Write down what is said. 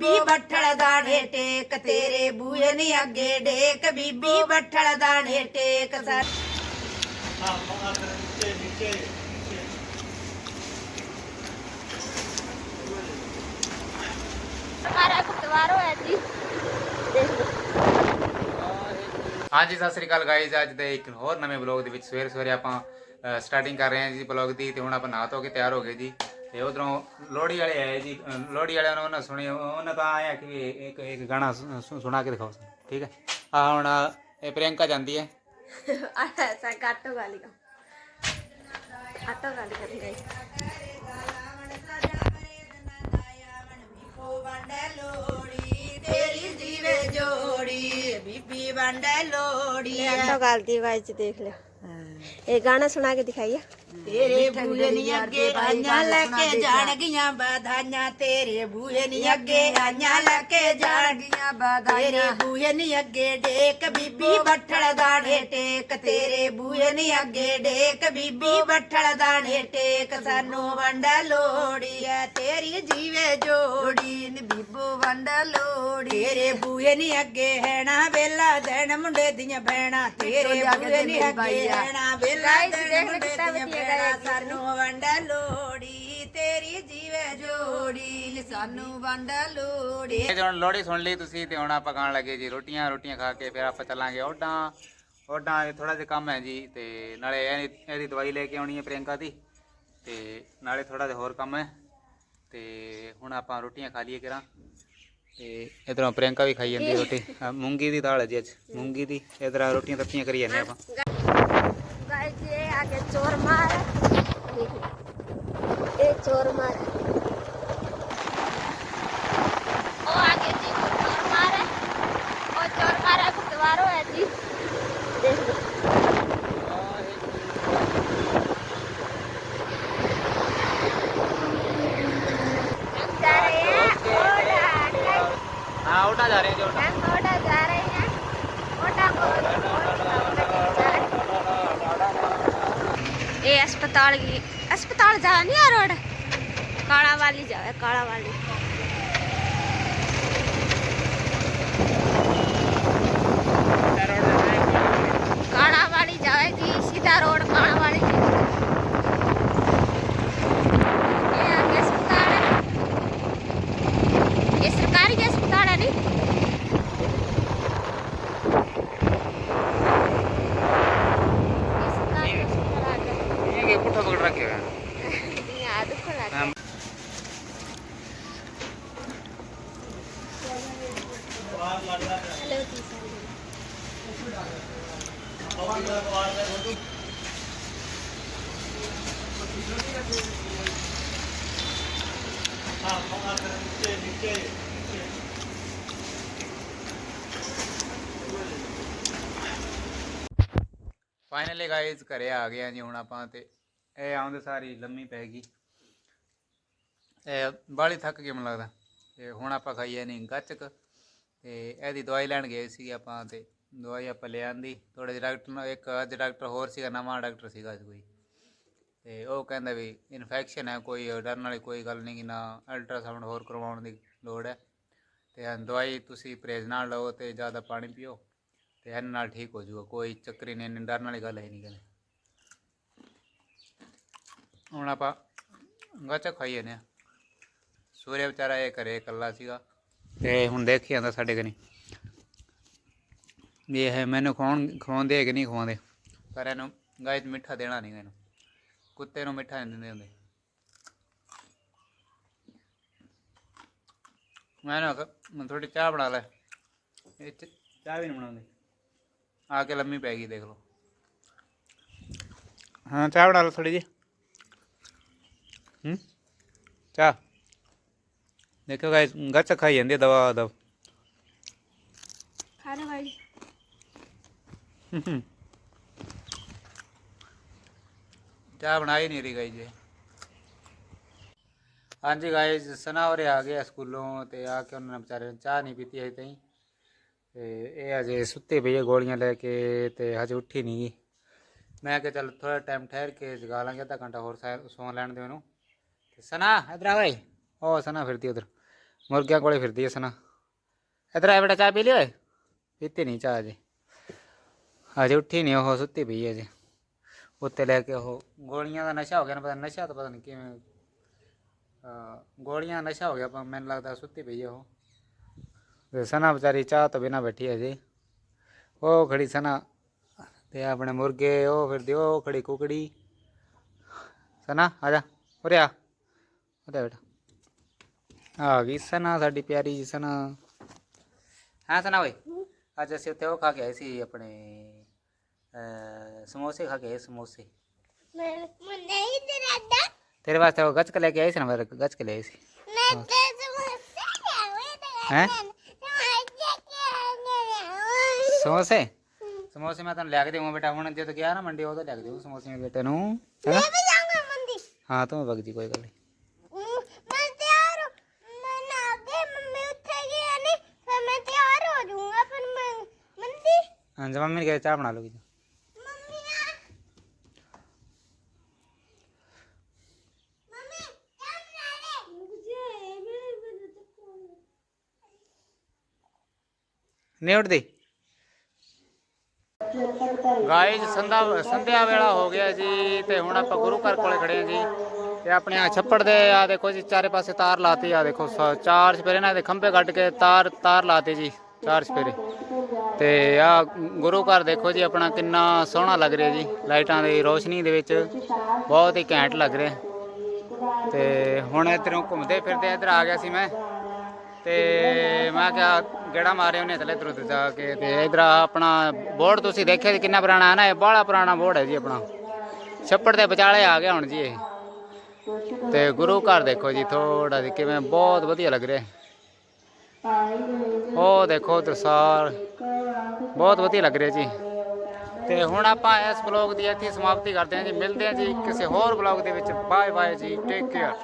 ਬੀਬੀ ਬੱਠਲ ਦਾਣੇ ਟੇਕ ਤੇਰੇ ਬੂਹੇ ਨੀ ਅੱਗੇ ਡੇਕ। ਬੀਬੀ ਬੱਠਲ ਦਾਣੇ ਟੇਕ ਸਾ ਹਮਾਰਾ ਗੁਰਦੁਆਰਾ ਹੋਇਆ ਜੀ ਹਾਂਜੀ ਸਤਿ ਸ੍ਰੀ ਅਕਾਲ ਗਾਇਜ਼ ਅੱਜ ਦੇ ਇੱਕ ਹੋਰ ਨਵੇਂ ਬਲੌਗ ਦੇ ਵਿੱਚ ਸਵੇਰੇ ਸਵੇਰੇ ਆਪਾਂ ਸਟਾਰਟਿੰਗ ਕਰ ਰਹੇ ਹਾਂ ਜੀ ਬਲੌਗ ਦੀ ਤੇ ਹੁਣ ਆਪਾਂ ਨਹਾ ਧੋ ਕੇ ਤਿਆਰ ਹੋ ਗਏ ਜੀ। ਤੇ ਉਧਰੋਂ ਲੋੜੀ ਵਾਲੇ ਆਏ ਜੀ ਲੋੜੀ ਵਾਲਿਆਂ ਨੇ ਉਹਨਾਂ ਸੁਣੇ ਉਹਨਾਂ ਤਾਂ ਆਇਆ ਕਿ ਇੱਕ ਇੱਕ ਗਾਣਾ ਸੁਣਾ ਕੇ ਦਿਖਾਓ ਠੀਕ ਹੈ? ਆ ਹੁਣ ਇਹ ਪ੍ਰਿਯੰਕਾ ਜਾਂਦੀ ਹੈ। ਐਸਾ ਕਾਟੋ ਗਾਲੀ ਕਾ ਆਟੋ ਗਾਲੀ ਕਰੀ ਗਈ ਬੀਬੀ ਵੰਡੇ ਲੋੜੀ ਆਟੋ ਗਾਲਦੀ ਵਾਇਚ ਦੇਖ ਲਿਆ ਇਹ ਗਾਣਾ ਸੁਣਾ ਕੇ ਦਿਖਾਈਏ। ਤੇਰੇ ਬੂਹੇ ਨਹੀਂ ਅੱਗੇ ਆਈਆਂ ਲੈ ਕੇ ਜਾਣਗੀਆਂ ਬਾਧਾਈਆਂ। ਤੇਰੇ ਬੂਹੇ ਨਹੀਂ ਅੱਗੇ ਆਈਆਂ ਲੈ ਕੇ ਜਾਣਗੀਆਂ ਬਾਧਾਈਆਂ। ਤੇਰੇ ਬੂਹੇ ਨਹੀਂ ਅੱਗੇ ਡੇਕ ਬੀਬੀ ਬੱਠਲ ਦਾਣੇ ਟੇਕ। ਤੇਰੇ ਬੂਹੇ ਨਹੀਂ ਅੱਗੇ ਡੇਕ ਬੀਬੀ ਬੱਠਲ ਦਾਣੇ ਟੇਕ। ਸਾਨੂੰ ਵੰਡ ਲੋੜੀ ਐ ਤੇਰੀ ਜੀਵੇ ਜੋੜੀ। ਨ ਬੀਬੋ ਵੰਡ ਲੋੜੀ ਤੇਰੇ ਬੂਹੇ ਨੀ ਅੱਗੇ ਹੈਣਾ ਵੇਲਾ ਦੇਣ ਮੁੰਡੇ ਦੀਆਂ ਭੈਣਾ। ਤੇਰੇ ਬੂਹੇ ਨਹੀਂ ਅੱਗੇ ਹੈਣਾ ਵੇਲਾ ਦੇਣ ਦੇਖ ਲਓ ਦੀਆਂ ਵਧੀਆ ਗਾਇਆ ਸਾਨੂੰ ਵੰਡਾ ਲੋੜੀ ਤੇਰੀ ਜੀਵੇ ਜੋੜੀ। ਸਾਨੂੰ ਵੰਡਾ ਲੋੜੀ ਇਹ ਜਦੋਂ ਲੋਹੜੀ ਸੁਣ ਲਈ ਤੁਸੀਂ ਤੇ ਹੁਣ ਆਪਾਂ ਖਾਣ ਲੱਗੇ ਜੀ ਰੋਟੀਆਂ ਰੋਟੀਆਂ ਖਾ ਕੇ ਫਿਰ ਆਪਾਂ ਚੱਲਾਂਗੇ ਓਡਾਂ ਓਡਾਂ ਥੋੜਾ ਜਿਹਾ ਕੰਮ ਹੈ ਜੀ ਤੇ ਨਾਲੇ ਇਹ- ਇਹਦੀ ਦਵਾਈ ਲੈ ਕੇ ਆਉਣੀ ਹੈ ਪ੍ਰਿਯੰਕਾ ਦੀ ਤੇ ਨਾਲੇ ਥੋੜਾ ਜਿਹਾ ਹੋਰ ਕੰਮ ਹੈ ਤੇ ਹੁਣ ਆਪਾਂ ਰੋਟੀਆਂ ਖਾ ਲਈਏ ਕਿਰਾਂ ਤੇ ਇਧਰੋਂ ਪ੍ਰਿਯੰਕਾ ਵੀ ਖਾਈ ਜਾਂਦੀ ਰੋਟੀ। ਮੂੰਗੀ ਦੀ ਦਾਲ ਹੈ ਜੀ ਅੱਜ ਮੂੰਗੀ ਦੀ। ਇਧਰ ਰੋਟੀਆਂ ਤੱਤੀਆਂ ਕਰੀ ਜਾਂਦੇ ਆਪਾਂ। गाइस ये आगे चोर मार देख लो ये चोर मार ओ आगे जी चोर मार है ओ चोर मार है गुरुद्वारा है जी देख लो हम जा रहे हैं ओडा हाँ ओडा जा रहे हैं जी ओडा अस्पताल की अस्पताल जा नहीं आ रोड? काला वाली जाए काला वाली। काला वाली जाएगी सीधा रोड ਫਾਈਨਲੀ ਗਾਇਜ਼ ਘਰੇ ਆ ਗਏ ਆ ਜੀ ਹੁਣ ਆਪਾਂ ਤੇ। ਇਹ ਆਉਂਦੇ ਸਾਰੀ ਲੰਮੀ ਪੈ ਗਈ। ਇਹ ਬਾਲੀ ਥੱਕ ਗਈ ਮੈਨੂੰ ਲੱਗਦਾ। ਤੇ ਹੁਣ ਆਪਾਂ ਖਾਈਏ ਨਹੀਂ ਗੱਚਕ। ਤੇ ਇਹਦੀ ਦਵਾਈ ਲੈਣ ਗਏ ਸੀ ਆਪਾਂ ਤੇ। ਦਵਾਈ ਆਪਾਂ ਲੈ ਆਂਦੀ ਥੋੜੇ ਜਿਹੇ ਡਾਕਟਰ ਨਾਲ ਇੱਕ ਅੱਜ ਡਾਕਟਰ ਹੋਰ ਸੀਗਾ, ਨਵਾਂ ਡਾਕਟਰ ਸੀਗਾ ਅੱਜ ਕੋਈ। ਤੇ ਉਹ ਕਹਿੰਦਾ ਵੀ ਇਨਫੈਕਸ਼ਨ ਹੈ, ਕੋਈ ਡਰਨ ਵਾਲੀ ਕੋਈ ਗੱਲ ਨਹੀਂ ਕਿ ਨਾ ਅਲਟਰਾਸਾਊਂਡ ਹੋਰ ਕਰਵਾਉਣ ਦੀ ਲੋੜ ਹੈ। ਤੇ ਇਹ ਦਵਾਈ ਤੁਸੀਂ ਪਰਹੇਜ਼ ਨਾਲ ਲਓ ਤੇ ਜ਼ਿਆਦਾ ਪਾਣੀ ਪੀਓ ਤੇ ਇਹਨਾਂ ਨਾਲ ਠੀਕ ਹੋ ਜਾਊਗਾ, ਕੋਈ ਚੱਕਰ ਹੀ ਨਹੀਂ ਡਰਨ ਵਾਲੀ ਗੱਲ ਹੈ ਨਹੀਂ ਕਹਿੰਦੇ। ਹੁਣ ਆਪਾਂ ਗੱਚਕ ਖਾਈਏ ਨੇ ਸੂਰਿਆ ਵਿਚਾਰਾ ਇਹ ਘਰੇ ਇਕੱਲਾ ਸੀਗਾ ਤੇ ਹੁਣ ਦੇਖੀ ਜਾਂਦਾ ਸਾਡੇ ਕਨੀ ਵੀ ਇਹ ਮੈਨੂੰ ਖਵਾਉਣ, ਖਵਾਉਂਦੇ ਹੈ ਕਿ ਨਹੀਂ ਖਵਾਉਂਦੇ? ਪਰ ਇਹਨੂੰ ਗਾਇ ਮਿੱਠਾ ਦੇਣਾ ਨਹੀਂ ਇਹਨੂੰ ਕੁੱਤੇ ਨੂੰ ਮਿੱਠਾ ਨਹੀਂ ਦਿੰਦੇ ਹੁੰਦੇ। ਮੈਂ ਨਾ ਮੈਂ ਥੋੜੀ ਚਾਹ ਬਣਾ ਲੈ। ਇਹ 'ਚ ਚਾਹ ਵੀ ਨਹੀਂ ਬਣਾਉਂਦੇ। ਆ ਕੇ ਲੰਮੀ ਪੈ ਗਈ, ਦੇਖ ਲਓ। ਹਾਂ, ਚਾਹ ਬਣਾ ਲਓ ਥੋੜੀ ਜੀ ਹੂੰ? ਚਾਹ। ਦੇਖੋ ਗਾਇਸ, ਗੱਚ ਖਾਈ ਜਾਂਦੀ ਹੈ ਦਵਾ ਦਵ ਚਾਹ ਬਣਾਈ ਨਹੀਂ ਰਹੀ ਗਾਈ ਜੀ। ਹਾਂਜੀ ਗਾਇਸ ਸਨਾ ਹੋਰੇ ਆ ਗਏ ਆ ਸਕੂਲੋਂ ਤੇ ਆ ਕੇ ਉਹਨਾਂ ਨੇ ਵਿਚਾਰੇ ਨੇ ਚਾਹ ਨਹੀਂ ਪੀਤੀ ਅਜੇ ਤਾਈਂ। ਤੇ ਇਹ ਅਜੇ ਸੁੱਤੇ ਪਈ ਹੈ ਗੋਲੀਆਂ ਲੈ ਕੇ ਤੇ ਹਜੇ ਉੱਠੀ ਨਹੀਂ। ਗਈ ਮੈਂ ਕਿਹਾ ਚੱਲ ਥੋੜਾ ਟਾਈਮ ਠਹਿਰ ਕੇ ਜਗਾ ਲਾਂਗੇ ਅੱਧਾ ਘੰਟਾ ਹੋਰ ਸੈ- ਸੌਂ ਲੈਣ ਦੇ ਉਹਨੂੰ ਤੇ ਸਨਾ, ਇਧਰ ਆ ਗਈ। ਉਹ ਸਨਾ ਫਿਰਦੀ ਉਧਰ। ਮੁਰਗਿਆਂ ਕੋਲੇ ਫਿਰਦੀ ਹੈ ਸਨਾ। ਇਧਰ ਆ ਬੇਟਾ, ਚਾਹ ਪੀ ਲਈ ਓਏ? ਪੀਤੀ ਨਹੀਂ ਚਾਹ ਅਜੇ ਹਜੇ ਉੱਠੀ ਨਹੀਂ ਉਹ, ਸੁੱਤੀ ਪਈ ਹੈ ਜੀ ਉੱਤੇ ਲੈ ਕੇ ਉਹ ਗੋਲੀਆਂ ਦਾ ਨਸ਼ਾ ਹੋ ਗਿਆ ਨਾ, ਪਤਾ ਨਸ਼ਾ ਤਾਂ ਪਤਾ ਨਹੀਂ ਕਿਵੇਂ। ਗੋਲੀਆਂ ਦਾ ਨਸ਼ਾ ਹੋ ਗਿਆ ਪਰ ਮੈਨੂੰ ਲੱਗਦਾ ਸੁੱਤੀ ਪਈ ਹੈ ਉਹ। ਤੇ ਸਨਾ ਵਿਚਾਰੀ ਚਾਹ ਤੋਂ ਬਿਨਾ ਬੈਠੀ ਹੈ ਜੀ ਉਹ ਖੜੀ ਸਨਾ ਤੇ ਆਪਣੇ ਮੁਰਗੇ, ਉਹ ਫਿਰਦੀ, ਉਹ ਖੜੀ ਕੁਕੜੀ। ਸਨਾ, ਆ ਜਾ, ਉਰੇ ਆ। ਉਰੇ ਬੇਟਾ ਆ ਗਈ ਸਨਾ, ਸਾਡੀ ਪਿਆਰੀ ਜੀ ਸਨਾ। ਹਾਂ ਸਨਾ ਓਏ, ਅੱਜ ਅਸੀਂ ਉੱਥੇ ਉਹ ਖਾ ਕੇ ਆਏ ਸੀ, ਆਪਣੇ ਅਹ, ਸਮੋਸੇ ਖਾ ਕੇ ਆਏ ਸਮੋਸੇ? ਮੈਂ ਮੁੰਨੇ ਹੀ ਦਰਾਦਾ ਤੇਰੇ ਵਾਸਤੇ ਉਹ ਗੱਚਕ ਲੈ ਕੇ ਆਏ ਸੀ ਨਾ ਮੈਂ ਗੱਚਕ ਲੈ ਆਈ ਸੀ। ਮੈਂ ਤੇ ਸਮੋਸੇ ਤੇ ਹੈਂ? ਸਮੋਸੇ ਮੈਂ ਤੁਹਾਨੂੰ ਲਿਆ ਕੇ ਦੇਵਾਂ ਬੇਟਾ ਹੁਣ ਜਦੋਂ ਗਿਆ ਨਾ ਮੰਡੀ ਉਦੋਂ ਲਿਆ ਕੇ ਦੇਵਾਂ ਸਮੋਸੇ ਮੇਰੇ ਬੇਟੇ ਨੂੰ। ਹੈਨਾ ਮੈਂ ਵੀ ਜਾਊਂਗਾ ਮੰਦੀ ਹਾਂ ਤੂੰ ਵਗ ਜੀ ਕੋਈ ਗੱਲ ਨਹੀਂ। ਮੈਂ ਤਿਆਰ ਹੋ- ਮੈਂ ਨਾ ਕੇ ਮੰਮੀ ਉੱਥੇ ਗਈ ਨਹੀਂ ਫਿਰ ਮੈਂ ਤਿਆਰ ਹੋ ਜਾਊਂਗਾ ਫਿਰ ਮੈਂ ਮੰਦੀ ਹਾਂ ਜਮਾ ਮੇਰੇ ਘਰੇ ਚਾਹ ਬਣਾ ਲੂਗੀ ਆ ਮੰਮੀ ਚਾਹ ਬਣਾ ਲੈ ਮੁਝੇ ਮੇਰੇ ਮੇਰੇ ਤੱਕ ਨਹੀਂ ਉੱਠਦੀ ਗਾਇਜ਼ ਸੰਧਾ, ਸੰਧਿਆ ਵੇਲਾ ਹੋ ਗਿਆ ਜੀ ਤੇ ਹੁਣ ਆਪਾਂ ਗੁਰੂ ਘਰ ਕੋਲੇ ਖੜੇ ਹਾਂ ਜੀ ਤੇ ਆਪਣੇ ਆ ਛੱਪੜ ਦੇ ਆ ਦੇਖੋ ਜੀ, ਚਾਰੇ ਪਾਸੇ ਤਾਰ ਲਾਤੀ ਆ ਦੇਖੋ, ਸ- ਚਾਰ ਸਪੇਰੇ ਨਾਲ ਦੇ ਖੰਭੇ ਕੱਢ ਕੇ ਤਾਰ ਤਾਰ ਲਾਤੇ ਜੀ, ਚਾਰ ਸਪੇਰੇ। ਤੇ ਆ ਗੁਰੂ ਘਰ ਦੇਖੋ ਜੀ, ਆਪਣਾ ਕਿੰਨਾ ਸੋਹਣਾ ਲੱਗ ਰਿਹਾ ਜੀ, ਲਾਈਟਾਂ ਦੀ ਰੋਸ਼ਨੀ ਦੇ ਵਿੱਚ ਬਹੁਤ ਹੀ ਘੈਂਟ ਲੱਗ ਰਿਹਾ। ਤੇ ਹੁਣ ਇੱਧਰੋਂ ਘੁੰਮਦੇ ਫਿਰਦੇ ਇੱਧਰ ਆ ਗਿਆ ਸੀ ਮੈਂ। ਤੇ ਮੈਂ ਕਿਹਾ ਗੇੜਾ ਮਾਰੇ ਉਹਨੇ ਥੱਲੇ ਇੱਧਰ ਜਾ ਕੇ ਤੇ ਇਧਰ ਆਪਣਾ ਬੋਰਡ ਤੁਸੀਂ ਦੇਖਿਆ ਜੀ ਕਿੰਨਾ ਪੁਰਾਣਾ ਹੈ ਨਾ, ਇਹ ਬੜਾ ਪੁਰਾਣਾ ਬੋਰਡ ਹੈ ਜੀ ਆਪਣਾ। ਛੱਪੜ ਦੇ ਵਿਚਾਲੇ ਆ ਗਿਆ ਹੁਣ ਜੀ ਇਹ। ਤੇ ਗੁਰੂ ਘਰ ਦੇਖੋ ਜੀ ਥੋੜਾ ਜਿਹਾ ਕਿਵੇਂ ਬਹੁਤ ਵਧੀਆ ਲੱਗ ਰਿਹਾ। ਉਹ ਦੇਖੋ ਦਰਸਾਰ ਬਹੁਤ ਵਧੀਆ ਲੱਗ ਰਿਹਾ ਜੀ। ਤੇ ਹੁਣ ਆਪਾਂ ਇਸ ਬਲੌਗ ਦੀ ਇੱਥੇ ਸਮਾਪਤੀ ਕਰਦੇ ਹਾਂ ਜੀ, ਮਿਲਦੇ ਹਾਂ ਜੀ ਕਿਸੇ ਹੋਰ ਬਲੌਗ ਦੇ ਵਿੱਚ। ਬਾਏ ਬਾਏ ਜੀ ਟੇਕ ਕੇਅਰ